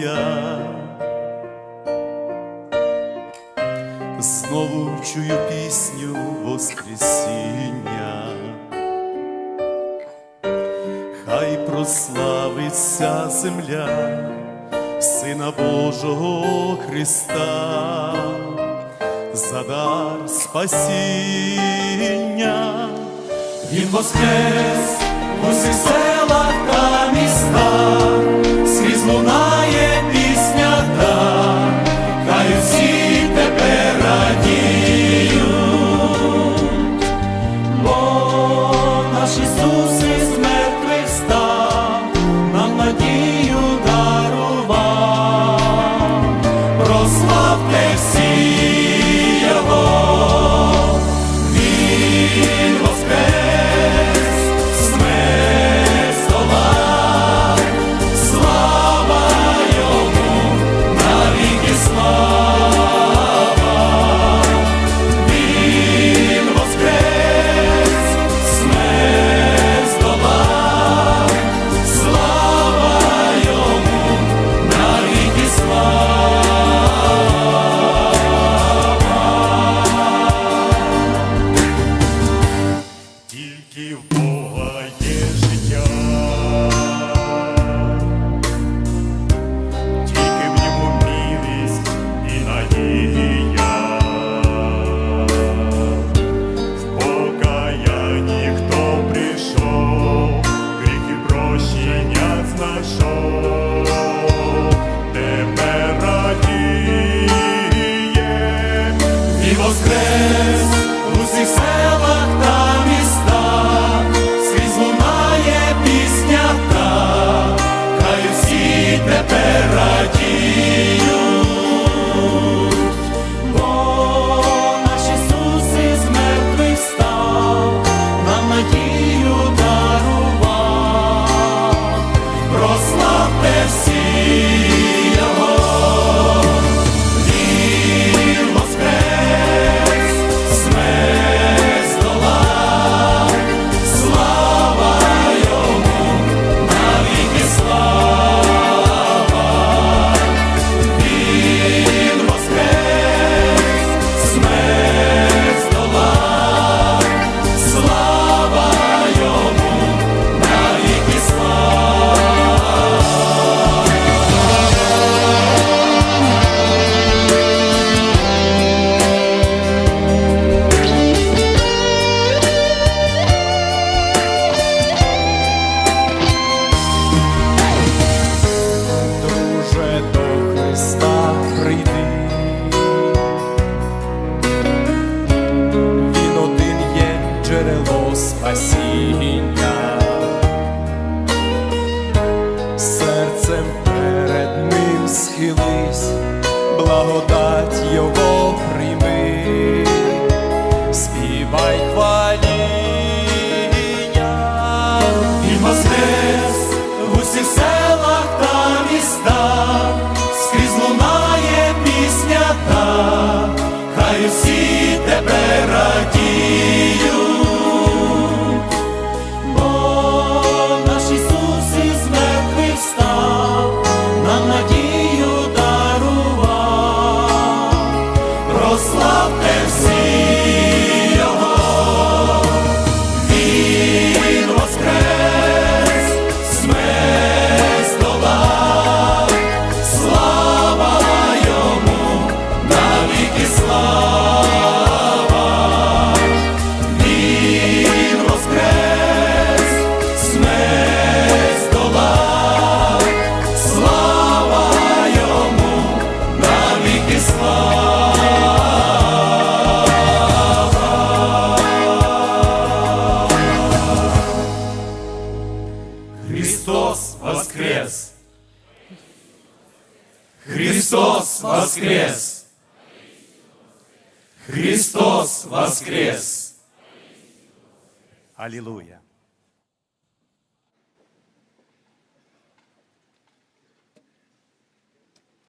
я. Знову чую пісню Воскресіння, хай прославиться земля, Сина Божого Христа, за дар спасіння, Він воскрес в усіх селах та містах, скрізь луна. Jesus. Христос воскрес! Христос воскрес! Христос воскрес! Аллилуйя!